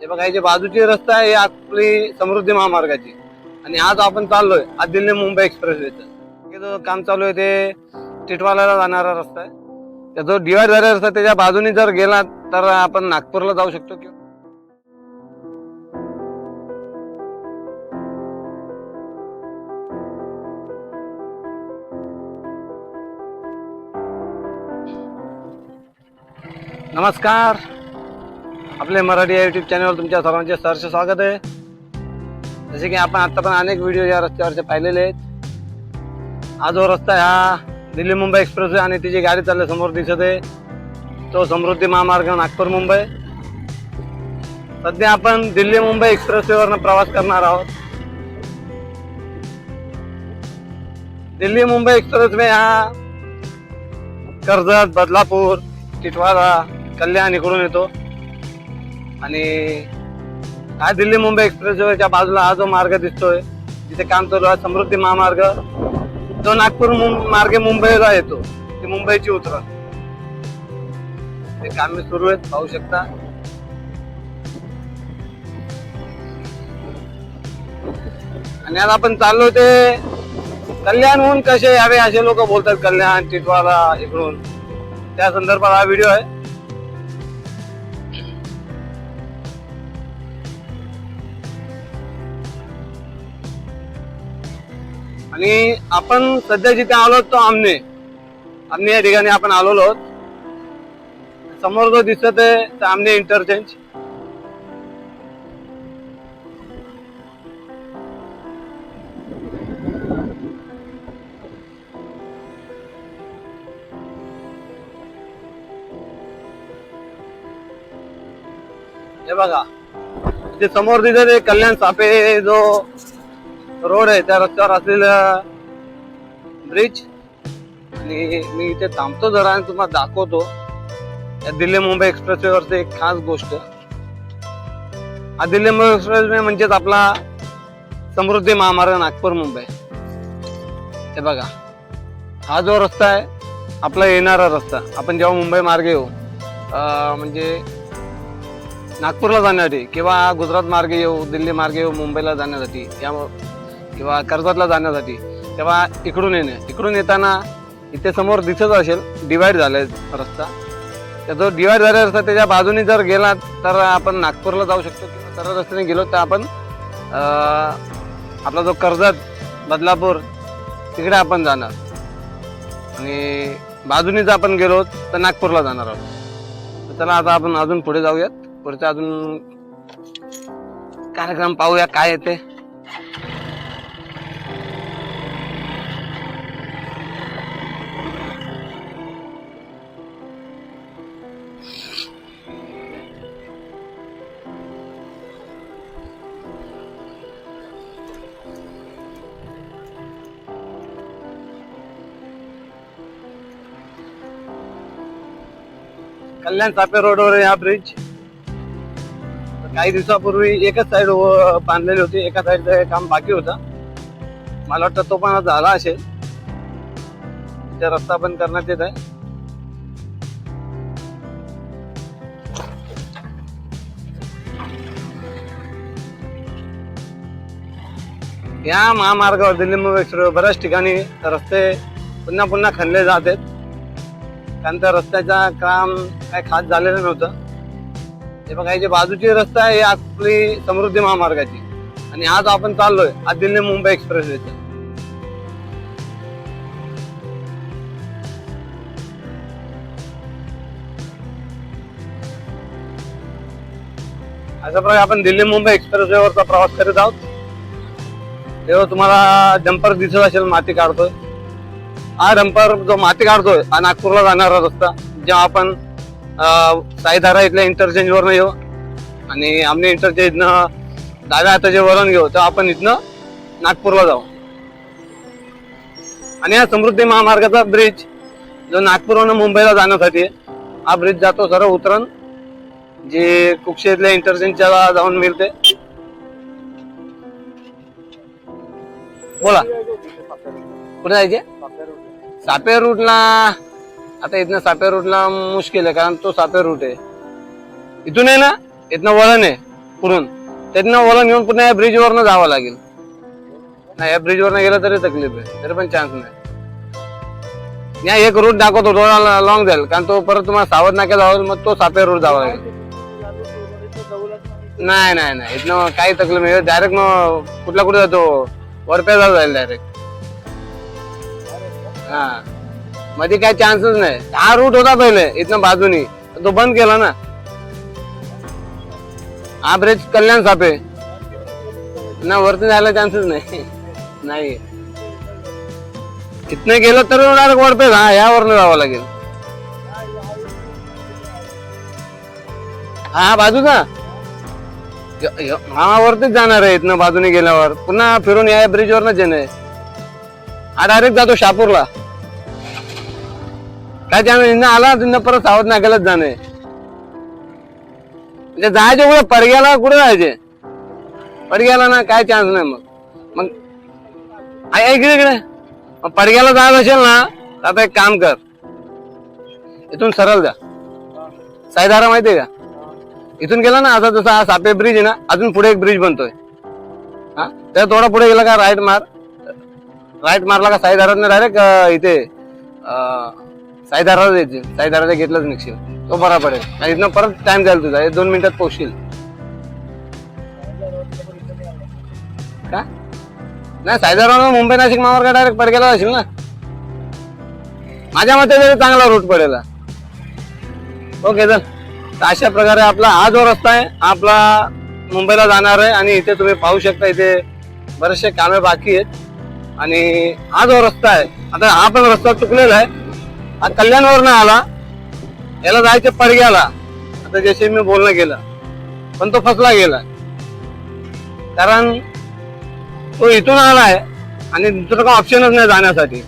हे बघा हे जे बाजूची रस्ता आहे आपली समृद्धी महामार्गाची. आणि आज आपण चाललोय आज दिल्ली मुंबई एक्सप्रेस वेचा जो काम चालू आहे ते टिटवाला जाणारा रस्ता आहे. त्या जो डिवाइड झालेला रस्ता त्याच्या बाजूने जर गेला तर आपण नागपूरला जाऊ शकतो किंवा नमस्कार. आपले मराठी या युट्यूब चॅनलवर तुमच्या सर्वांचे सहर्ष स्वागत आहे. जसे की आपण आता पण अनेक व्हिडिओ या रस्त्यावरचे पाहिलेले आहेत. हा जो रस्ता आहे हा दिल्ली मुंबई एक्सप्रेस आहे आणि तिची गाडी चालली समोर दिसत आहे तो समृद्धी महामार्ग नागपूर मुंबई. सध्या आपण दिल्ली मुंबई एक्सप्रेसवरनं प्रवास करणार आहोत. दिल्ली मुंबई एक्सप्रेस वे हा कर्जत बदलापूर टिटवाळा कल्याण इकडून येतो. आणि हा दिल्ली मुंबई एक्सप्रेसवेच्या बाजूला हा जो मार्ग दिसतोय तिथे काम चालू आहे समृद्धी महामार्ग. जो नागपूर मार्गे मुंबईला येतो ती मुंबईची उतरण ते कामे सुरू आहेत पाहू शकता. आणि आज आपण चाललो ते कल्याणहून कसे यावे असे लोक बोलतात कल्याण टिटवाला इकडून. त्या संदर्भात हा व्हिडिओ आहे. आणि आपण सध्या जिथे आलो तो आमने. आमने या ठिकाणी आपण आलेलो आहोत. समोर जो दिसत आहे तर आमने इंटरचेंज हे बघा ते समोर दिसत आहे कल्याण सापे जो रोड आहे त्या रस्त्यावर असलेलं ब्रिज आणि मी इथे थांबतो जरा आणि तुम्हाला दाखवतो. या दिल्ली मुंबई एक्सप्रेसवेवरचं एक खास गोष्ट. हा दिल्ली मुंबई एक्सप्रेसवे म्हणजेच आपला समृद्धी महामार्ग नागपूर मुंबई. हे बघा हा जो रस्ता आहे आपला येणारा रस्ता. आपण जेव्हा मुंबई मार्गे येऊ म्हणजे नागपूरला जाण्यासाठी किंवा गुजरात मार्गे येऊ दिल्ली मार्गे येऊ मुंबईला जाण्यासाठी या किंवा कर्जतला जाण्यासाठी तेव्हा इकडून येणे. इकडून येताना इथे समोर दिसत असेल डिवाइड आहे रस्ता. तर जो डिवाईड झालेला रस्ता त्याच्या बाजूने जर गेला तर आपण नागपूरला जाऊ शकतो किंवा सरळ रस्त्याने गेलो तर आपण आपला जो कर्जत बदलापूर तिकडे आपण जाणार. आणि बाजूने जर आपण गेलो तर नागपूरला जाणार आहोत. तर चला आता आपण अजून पुढे जाऊयात. पुढचा अजून कार्यक्रम पाहूया काय येते कल्याण सापे रोडवर हा ब्रिज काही दिवसापूर्वी एकच साईड बांधलेली होती. एका साईडचं काम बाकी होता. मला वाटतं तो पण झाला असेल. त्या रस्ता पण करण्यात येत आहे. या महामार्गावर दिल्ली मुंबई बऱ्याच ठिकाणी रस्ते पुन्हा पुन्हा खणले जात आहेत. कारण त्या रस्त्याचा काम काय खास झालेलं नव्हतं. हे बघा जे बाजूची रस्ता आहे आपली समृद्धी महामार्गाची. आणि आज आपण चाललोय आज दिल्ली मुंबई एक्सप्रेस वेचं अशा प्रकारे आपण दिल्ली मुंबई एक्सप्रेस वेवरचा प्रवास करीत आहोत. तेव्हा तुम्हाला डंपर दिसत असेल माती काढतोय. हा डंपर जो माती काढतोय हा नागपूरला जाणारा रस्ता जेव्हा आपण साईधारा इथल्या इंटरचेंज वरनं येऊ आणि आमने इंटरचेंजनं डाव्या हाताचे वळण घेऊ तेव्हा आपण इथनं नागपूरला जाऊ. आणि हा समृद्धी महामार्गाचा ब्रिज जो नागपूरवरून मुंबईला जाण्यासाठी हा ब्रिज जातो सरळ उतरण जे कुक्षे इथल्या इंटरचेंजच्या जाऊन मिळते. बोला. कुठे जायचे? सापे रूटला आता इथनं सापे रूटला मुश्किल आहे कारण तो सापे रूट आहे. इथून आहे ना इथनं वळण आहे पुढून. त्यातनं वळण येऊन पुन्हा या ब्रिजवरनं जावं लागेल. नाही या ब्रिजवरनं गेलं तरी तकलीफ आहे तरी पण चान्स नाही. या एक रूट दाखवतो थोडा लॉंग जाईल कारण तो परत तुम्हाला सावध नाक्या जावं मग तो सापे रूट जावा लागेल. नाही नाही नाही इथनं काही तकलीफ नाही डायरेक्ट मग कुठला कुठे जातो वरप्याला जाईल डायरेक्ट हा. मध्ये काय चान्सच नाही. हा रूट होता पहिले इथनं बाजूनी. तो बंद केला ना. हा ब्रिज कल्याण सापे. ना वरती जायला चान्सेस नाही. नाही इथनं गेलं तर डायरेक्ट वरपे हा यावरनं जावं लागेल. हा बाजूचा. हा वरतीच जाणार आहे इथनं बाजूने गेल्यावर. पुन्हा फिरून या ब्रिज वरनच येणे हा डायरेक्ट जातो शापूरला. काय त्यामुळे इथनं आला तिथनं परत सावध नाक्यालाच जाणे म्हणजे जायचे कुठे? परग्याला कुठे जायचे? परग्याला ना काय चान्स नाही मग. मग ऐ- इकडे इकडे. मग परग्याला जायचं असेल ना तर आता एक काम कर. इथून सरळ जा. साईदारा माहितीये का? इथून गेला ना आता जसा हा सापे ब्रिज आहे ना अजून पुढे एक ब्रिज बनतोय. हा? त्या थोडा पुढे गेला का राईट मार. राईट मारला का साईदारात डायरेक्ट इथे साईदाराला यायचे साईदाराला घेतलंच निघशील तो बरा पडेल. आणि इथनं परत टाइम जाईल तुझा. दोन मिनिटात पोहोचशील का? नाही साईदाराला मुंबई नाशिक मार्ग डायरेक्ट पडगेला असेल ना? माझ्या मते तरी चांगला रूट पडेल ओके चल. तर अशा प्रकारे आपला हा जो रस्ता आहे आपला मुंबईला जाणार आहे आणि इथे तुम्ही पाहू शकता इथे बरेचसे कामे बाकी आहेत. आणि हा जो रस्ता आहे आता हा पण रस्ता चुकलेला आहे. हा कल्याणवरनं आला. याला जायचं पडग्याला. आता जसे मी बोलणं केलं. पण तो फसला गेला. कारण तो इथून आलाय आणि दुसरं काही ऑप्शनच नाही जाण्यासाठी.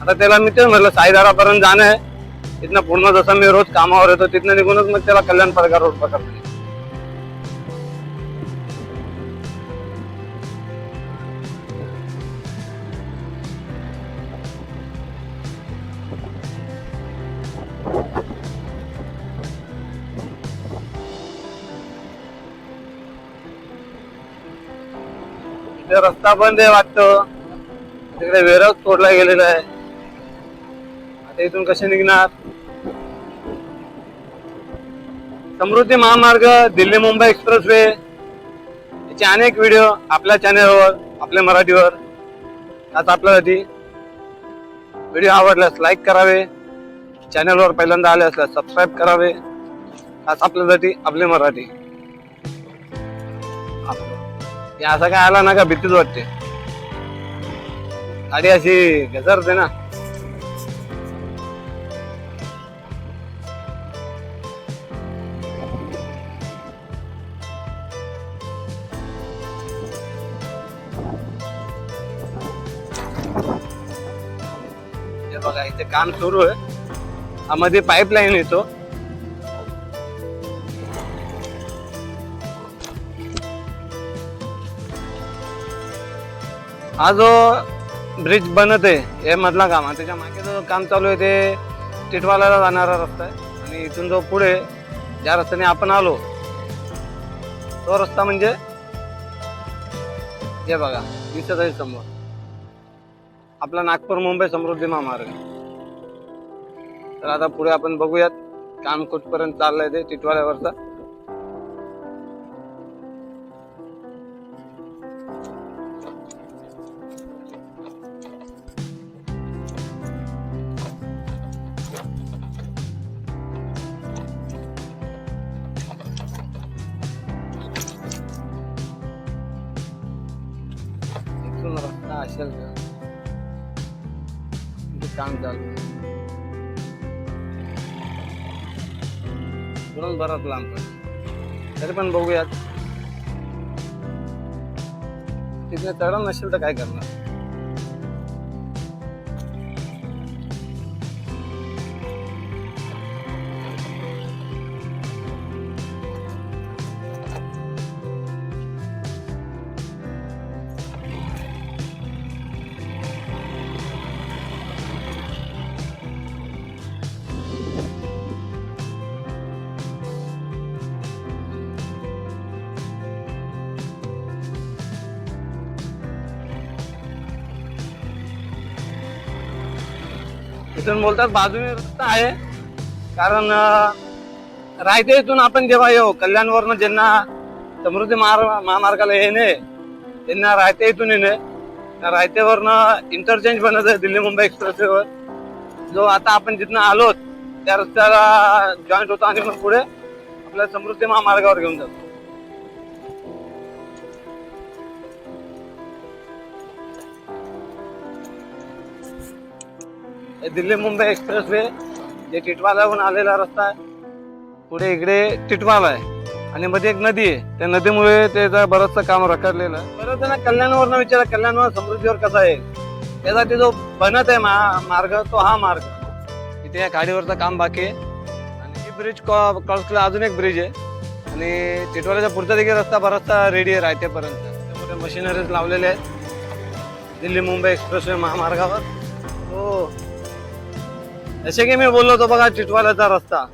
आता त्याला मी तेच म्हटलं साईदारापर्यंत जाणं आहे. तिथनं पूर्ण जसं मी रोज कामावर येतो तिथनं निघूनच मग त्याला कल्याण पडगा रोड पकडतो इथे रस्ता बंद आहे वाटतं. तिकडे वेरच तोडला गेलेला आहे. आता इथून कसे निघणार? समृद्धी महामार्ग दिल्ली मुंबई एक्सप्रेस वे याचे अनेक व्हिडिओ आपल्या चॅनेलवर आपल्या मराठीवर. आज आपल्यासाठी व्हिडिओ आवडल्यास लाईक करावे. चॅनलवर पहिल्यांदा आले असल्यास सबस्क्राईब करावे. आज आपल्यासाठी आपले मराठी. हे असं काय आला ना का भीतीच वाटते. गाडी अशी घसरते ना. बघा इथे काम सुरू आहे. हा मध्ये पाईपलाईन येतो. हा जो ब्रिज बनत आहे हे मधला काम आहे. त्याच्यामागे जो काम चालू आहे ते टिटवाल्याला जाणारा रस्ता आहे. आणि इथून जो पुढे ज्या रस्त्याने आपण आलो तो रस्ता म्हणजे हे बघा दिसत आहे समोर. आपला नागपूर मुंबई समृद्धी महामार्ग. तर आता पुढे आपण बघूयात काम कुठपर्यंत चाललंय ते टिटवाल्यावरचा. असेल काम चालू म्हणून बराच लांब तरी पण बघूयात. तिथे चढण नसेल तर काय करणार? इथून बोलतात बाजूने रस्ता आहे. कारण रायते इथून आपण जेव्हा येऊ कल्याणवरनं ज्यांना समृद्धी महार- महामार्गाला येणे त्यांना रायते इथून येणे. रायतेवरनं इंटरचेंज बनत आहे दिल्ली मुंबई एक्सप्रेसवेवर जो आता आपण जिथनं आलोत त्या रस्त्याला जॉईंट होतो आणि मग पुढे आपल्या समृद्धी महामार्गावर घेऊन जातो. हे दिल्ली मुंबई एक्सप्रेस वे जे टिटवालाहून आलेला रस्ता आहे पुढे इकडे टिटवाला आहे आणि मध्ये एक नदी आहे. त्या नदीमुळे त्याचा बरंचसं काम रखडलेलं. आहे परत त्यांना कल्याणवरनं विचार कल्याणवर समृद्धीवर कसा आहे? त्यासाठी जो बनत आहे मा- मार्ग तो हा मार्ग. इथे या गाडीवरचं काम बाकी आहे. आणि ही ब्रिज क्रॉसला अजून एक ब्रिज आहे. आणि टिटवाल्याच्या पुढचा देखील रस्ता बराचसा रेडी आहे रायतेपर्यंत त्यामुळे मशिनरीज लावलेले आहेत. दिल्ली मुंबई एक्सप्रेसवे महामार्गावर. जसे की मी बोललो होतो बघा चिटवाल्याचा रस्ता.